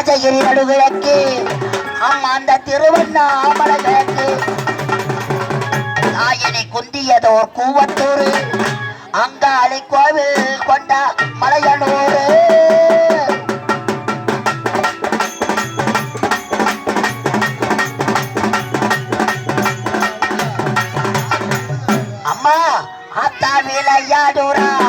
ராஜகிரி நடுவிளக்கு. அம் அந்த திருவண்ணாமலை கிழக்கு. நாயனை குந்தியதோர் கூவத்தூர். அங்காளி கோவில் கொண்ட மலையனூர். அம்மா அத்தா விளையாடுறா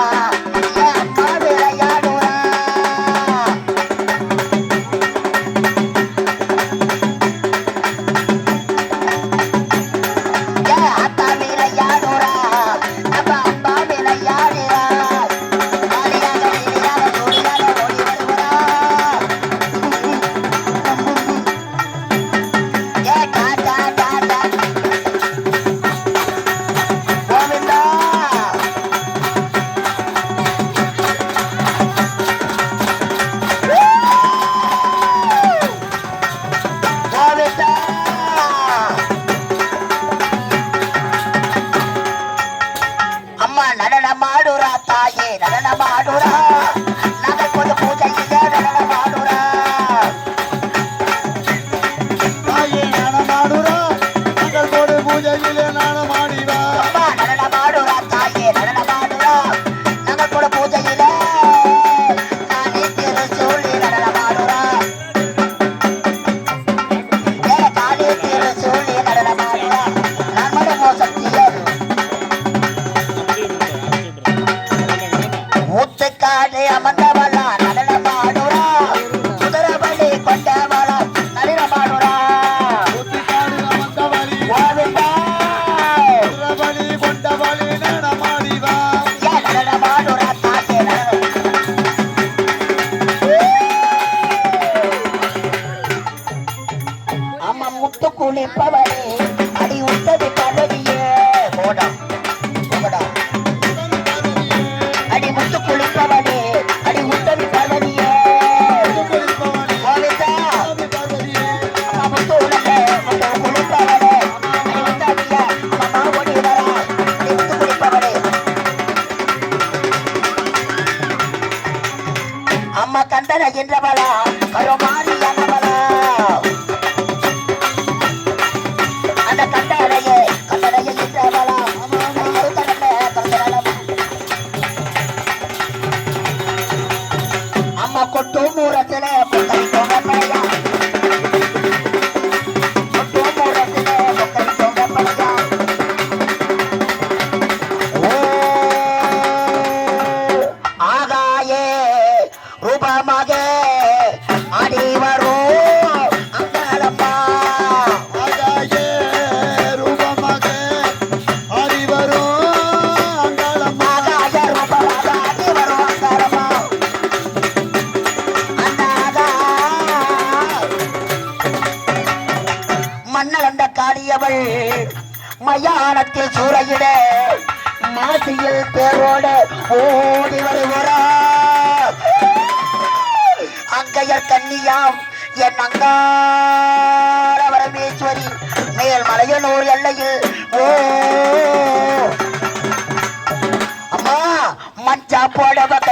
support of a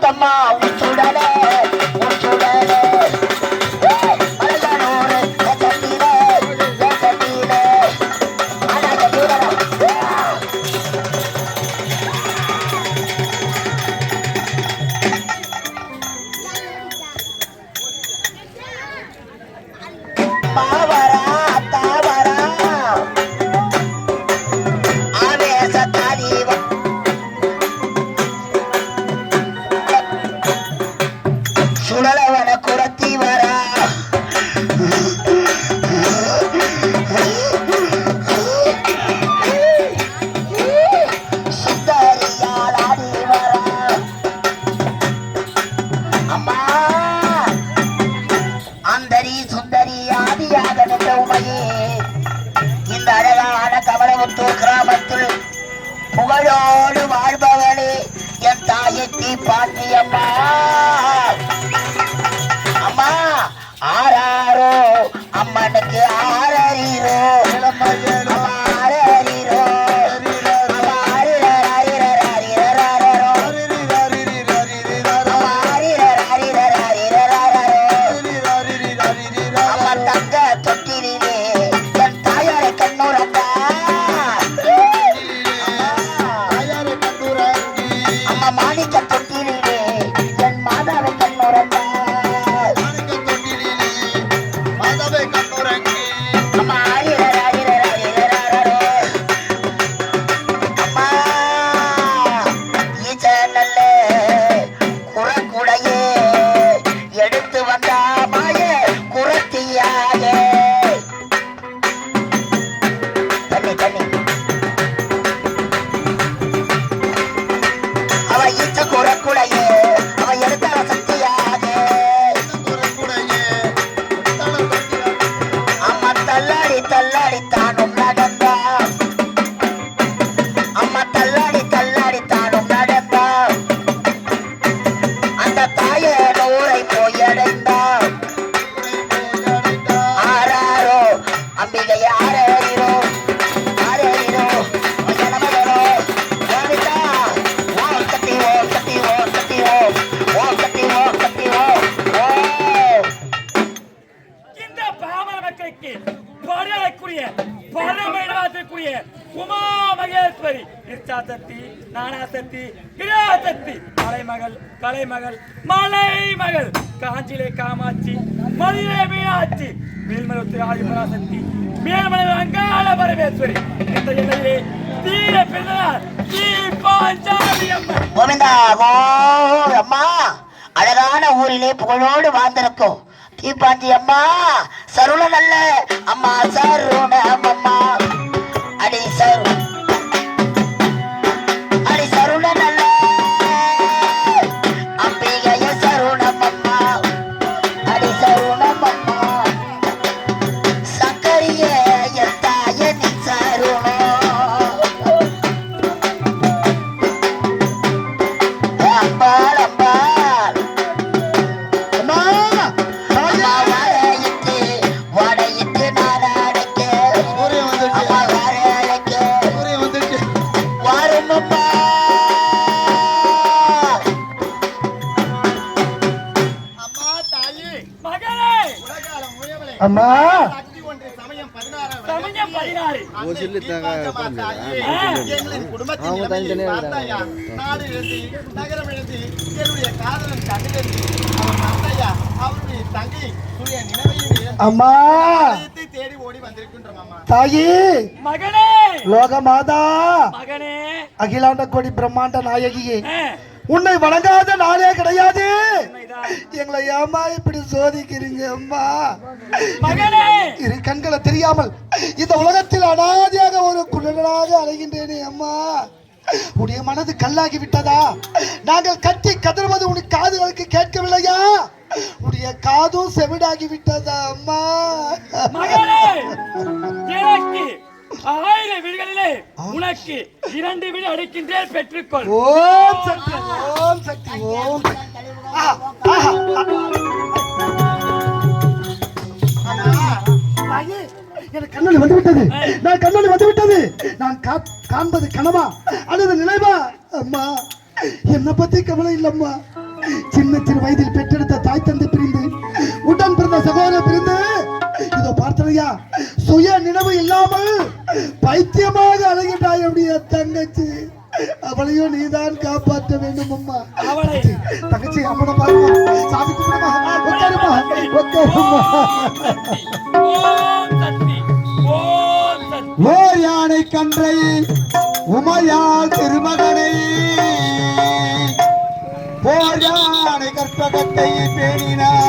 the mouth. Meenakshi Adiparasakthi மேல்மலை அங்காள பரமேஸ்வரி. இந்த எல்லையிலே தீர பிறந்தார் அம்மன் அம்மா அழகான ஊரிலே புகழோடு வாழ்ந்திருக்கும். தீபாஞ்சி அம்மா சருள நல்ல அம்மா சருணம் அம்மா அடி சரு. அவங்க தனித்தனியா இருக்காங்க. நாடு எழுதி நகரம் எழுதி என்னுடைய காதலன் கண்ணிலிருந்து அவன் அத்தையா அவருடைய தங்கை சூரிய நினைவையும் அம்மா! ஆலயத்தை தேடி ஓடி வந்திருக்கின்றோம் அம்மா. தாயி! மகனே! லோக மாதா மகனே! அகிலாண்ட கோடி பிரம்மாண்ட நாயகியே உன்னை வணங்காத நாளே கிடையாது. எங்களை ஏமா இப்படி சோதிக்கிறீங்க அம்மா? மகனே இரு கண்களை தெரியாமல் இந்த உலகத்தில் அனாதியாக ஒரு குழலாக அலைகின்றேனே அம்மா. உடைய மனது கல்லாகி விட்டதா? நாங்கள் கத்தி கதறுவது உனக்கு காதுகளுக்கு கேட்கவில்லையா? உடைய காதும் செவிடாகி விட்டதா அம்மா? ஆயிரம் வீடுகளிலே உனக்கு இரண்டு வீடு அடிக்கின்றேன் பெற்றுக்கொள். ஓம் சக்தி ஓம் சக்தி ஓம் சக்தி. எனக்கு கண்ணொலி வந்து நான் கண்ணொலி வந்து நான் காண்பது கனவா? அல்லது நினைவா? அம்மா என்னை பத்தி கவலை இல்லம்மா. சின்ன சிறு வயதில் பெற்றெடுத்த தாய் தந்தை பிரிந்து உடன் பிறந்த சகோதர பிரிந்து இதோ பார்த்தலையா சுய நினைவு இல்லாமல் பைத்தியமாக அழகிட்டாய் அப்படியே தங்கச்சி. அவளையும் நீதான் காப்பாற்ற வேண்டும் அம்மா. அவளை. தங்கச்சி அம்மனை பாருமா சாமி கும்பிடுமா உட்காருமா? உட்காருமா? ஓ யானை கன்றை உமையால் திருமகனை. போர் கற்பகத்தை பேணினார்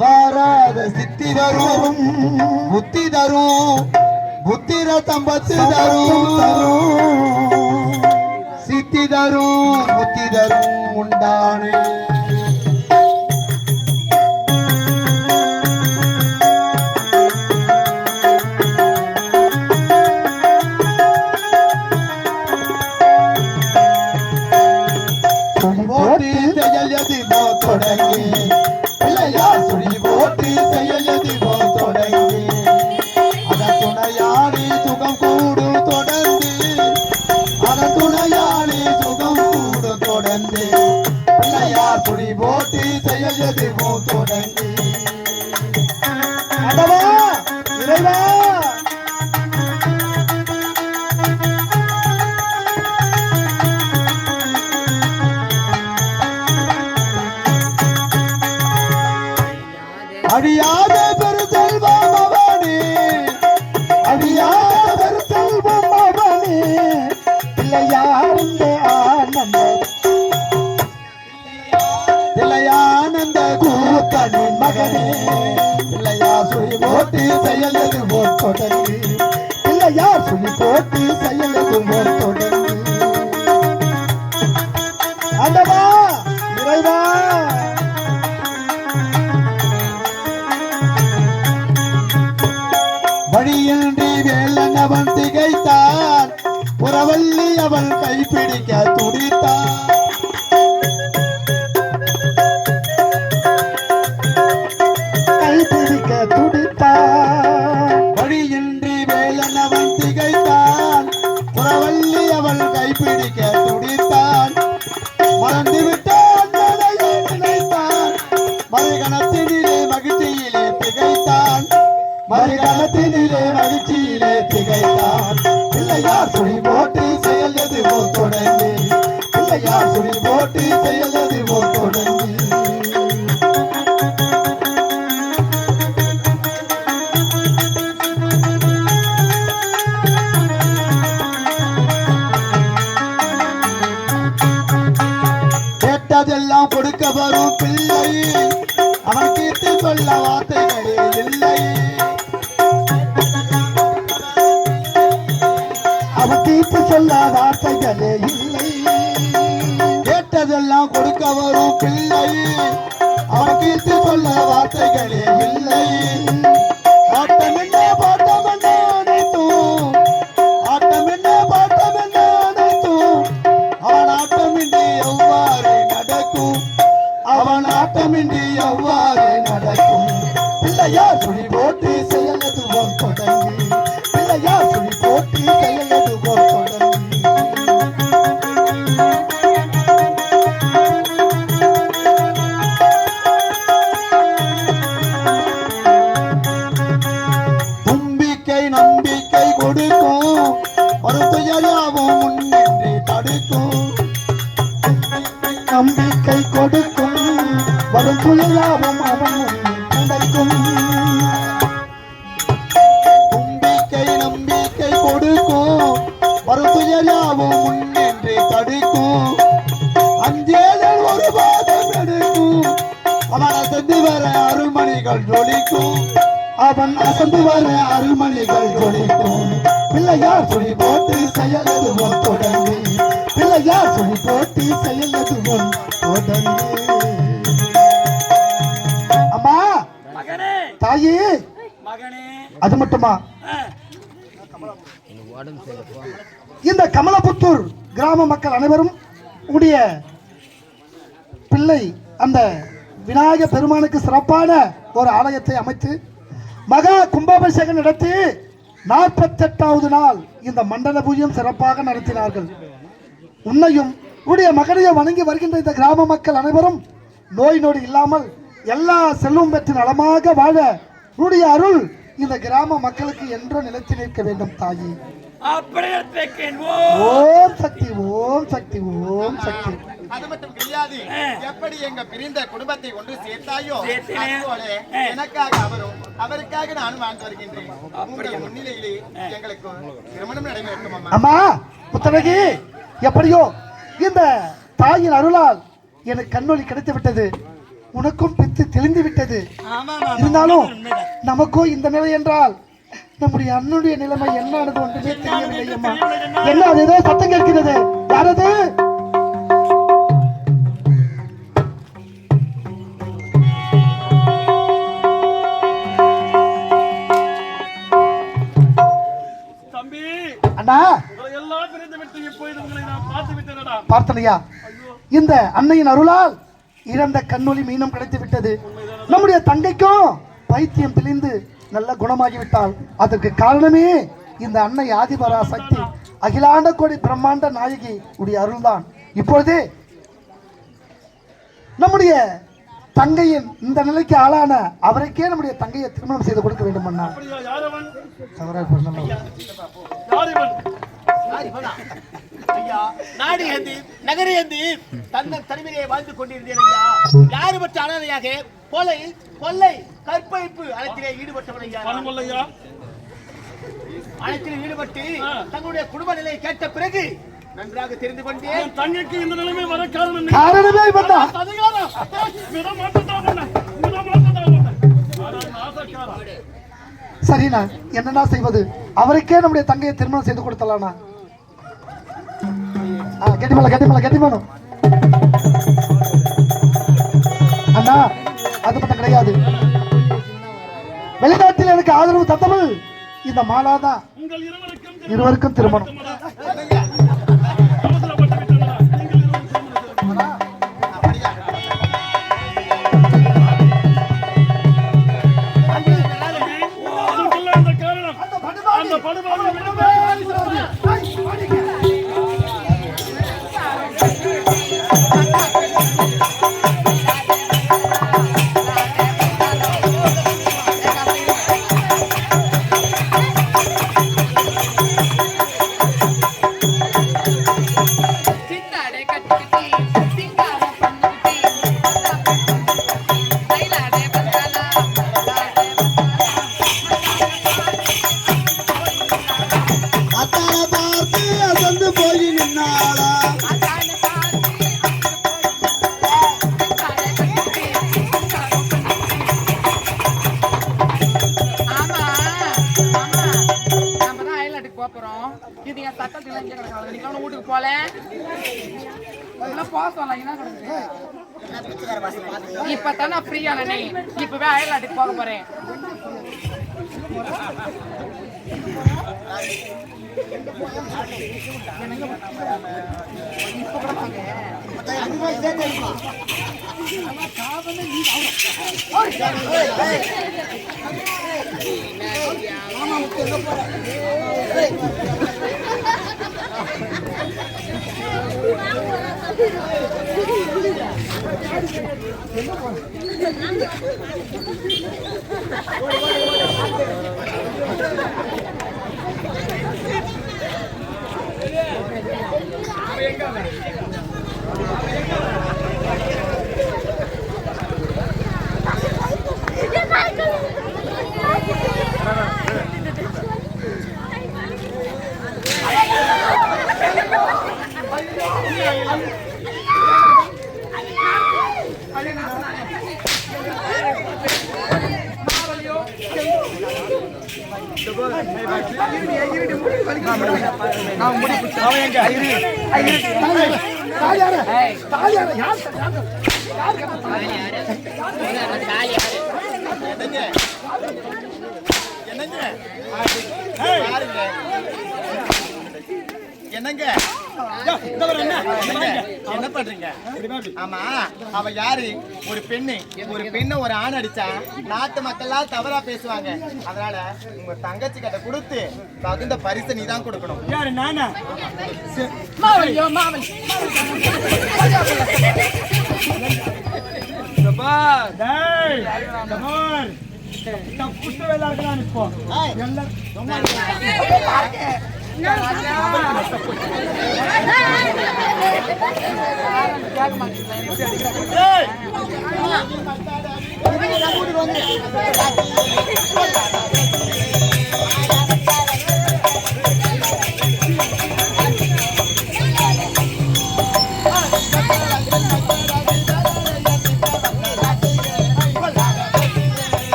வாராத சித்தி தரும் புத்தி தரும். ಹುತ್ತಿರ ತಂಬತ್ತಿದರು. ಸಿದ್ಧಿದರು ಮುತ್ತಿದರು ಉಂಡಾಣೆ. செயலது போல் தொடர்ந்து இல்லை யார் சொல்லி போட்டு செயலது போல் தொடர்ந்து இறைவா வழியின்றி வேலனவன் திகைத்தான். புறவல்லி அவள் கைப்பிடிக்க துடித்தான். Prima. கொண்டு வர அருமணிகள் துடிக்கும் பிள்ளையார் துணி போட்டு செயலது தொடங்கி. பிள்ளையார் துணி போட்டு செயலது தொடங்கி. அம்மா! தாயி! அது மட்டுமா? இந்த கமலபுத்தூர் கிராம மக்கள் அனைவரும் உடைய பிள்ளை அந்த விநாயக பெருமானுக்கு சிறப்பான ஒரு ஆலயத்தை அமைத்து மகா கும்பாபிஷேகம் நடத்தி நாற்பத்தெட்டாவது நாள் இந்த மண்டல பூஜையும் சிறப்பாக நடத்தினார்கள். உன்னையும் உடைய மகனையை வணங்கி வருகின்ற இந்த கிராம மக்கள் அனைவரும் நோய் நொடி இல்லாமல் எல்லா செல்வம் பெற்று நலமாக வாழ உன்னுடைய அருள் இந்த கிராம மக்களுக்கு என்று நிலைத்து நிற்க வேண்டும் தாயி. ஓம் சக்தி ஓம் சக்தி ஓம் சக்தி. கிடையாது எப்படி எங்க பிரிந்த குடும்பத்தை ஒன்று சேர்த்தாயோ. அதுபோல எனக்காக அவரும் அவருக்காக நானும் வாழ்ந்து வருகின்றேன். உங்கள் முன்னிலையிலே எங்களுக்கு திருமணம் அம்மா. புத்தனகி எப்படியோ இந்த தாயின் அருளால் எனக்கு கண்ணொளி கிடைத்து விட்டது உனக்கும் பித்து தெளிந்து விட்டது இருந்தாலும் நமக்கும் இந்த நிலை என்றால் நம்முடைய அண்ணனுடைய நிலைமை என்னன்னு ஒன்றுமே தெரியவில்லை அம்மா. என்ன அது ஏதோ சத்தம் கேட்கிறது? யாரது விட்டேனடா. பார்த்தனையா இந்த அன்னையின் அருளால் இறந்த கண்ணொளி மீனம் கிடைத்து விட்டது. நம்முடைய தங்கைக்கும் பைத்தியம் தெளிந்து நல்ல குணமாகி விட்டால் அதற்கு காரணமே இந்த அன்னை ஆதிபரா சக்தி அகிலாண்ட கோடி பிரம்மாண்ட நாயகி உடைய அருள்தான். இப்பொழுதே நம்முடைய தங்கையின் இந்த நிலைக்கு ஆளான அவருக்கே நம்முடைய தங்கையை திருமணம் செய்து கொடுக்க வேண்டும் அண்ணா நாடு நகர தன்னை தனிமையிலே வாழ்ந்து கொண்டிருந்தேன் ஐயா. யாரு பற்ற அனாதையாக? கொலை கொள்ளை கற்பழிப்பு அனைத்திலே ஈடுபட்டவன் ஐயா அனைத்திலும் ஈடுபட்டு. தங்களுடைய குடும்ப நிலையை கேட்ட பிறகு நன்றாக தெரிந்து கொண்டேன் தங்கைக்கு இந்த நிலைமை வர காரணம். காரணமே இவன்தான். சரிண்ணா என்னண்ணா செய்வது? அவருக்கே நம்முடைய தங்கையை திருமணம் செய்து கொடுத்தலாம்ண்ணா கெட்டிமலை கெட்டிமலை கெட்டிமலம் அண்ணா அது மட்டும் கிடையாது. வெளிநாட்டில் எனக்கு ஆதரவு தந்தவள் இந்த மாலா தான். உங்கள் இருவருக்கும் இருவருக்கும் திருமணம். நீங்க அவனை வீட்டுக்கு போல இதெல்லாம் போக எங்க சொல்லலாம் என்ன கிடக்குது என்னங்க என்னங்க என்னங்க? என்ன? பண்றீங்க? ஆமா அவ யாரு? ஒரு பெண்ணு. ஒரு பெண்ணை ஒரு ஆண் அடிச்சா நாட்டு மக்கள்லாம் தவறா பேசுவாங்க. அதனால உங்க தங்கச்சி கிட்ட கொடுத்து தகுந்த பரிசு நீ தான் கொடுக்கணும். யாரு நானா? இப்போ எல்லாரும்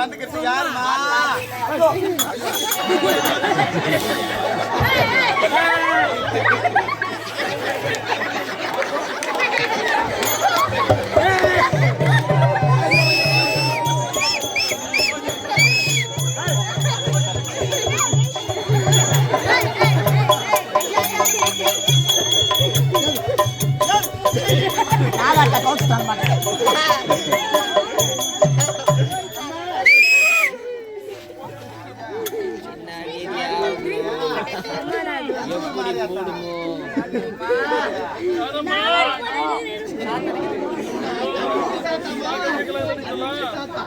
வந்துக்கிறது யாருமா நாகாட்ட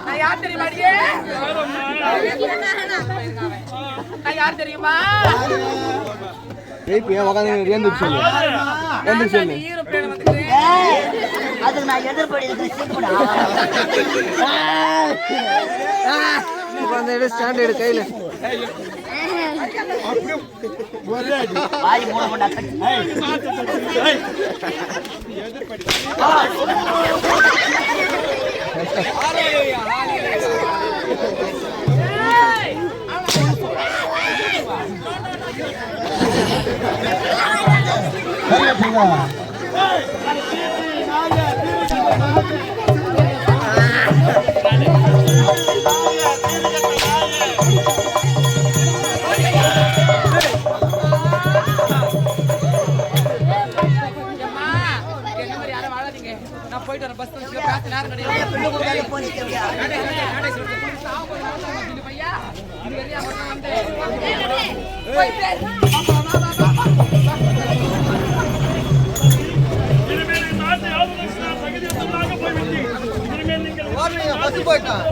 நான் யார் தெரியுமா அடியே? நான் யார் தெரியுமா அதுக்கு நான் வாரி மூட கொண்டா கட்டி போயிட்டான்